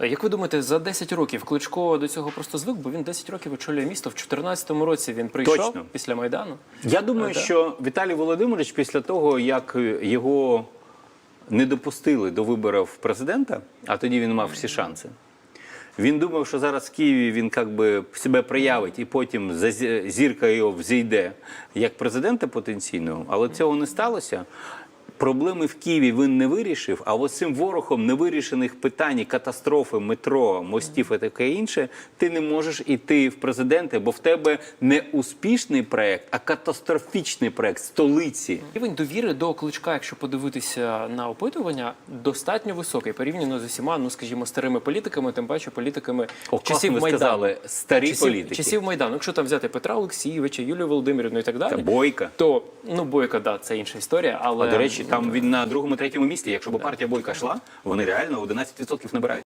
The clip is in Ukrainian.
Е, Як ви думаєте, за 10 років Кличко до цього просто звик, бо він 10 років очолює місто. В 2014 році він прийшов Точно. після Майдану. Я думаю, Е, да. що Віталій Володимирович після того, як його не допустили до виборів президента, а тоді він мав всі шанси. Він думав, що зараз в Києві він як би себе проявить і потім зірка його взійде як президента потенційного, але цього не сталося. Проблеми в Києві він не вирішив, а от цим ворогом невирішених питань, катастрофи, метро, мостів і таке інше, ти не можеш іти в президенти, бо в тебе не успішний проект, а катастрофічний проект столиці. Рівень довіри до кличка, якщо подивитися на опитування, достатньо високий порівняно з усіма, ну скажімо, старими політиками, тим паче політиками О, часів ви Майдану. сказали, старі часів, політики. часів Майдану. Якщо там взяти Петра Олексійовича, Юлію Володимирівну і так далі, Та Бойка. то ну Бойко, да, це інша історія. Але А до речі, там він на другому, третьому місці. Якщо б партія Бойка йшла, вони реально 11% набирають.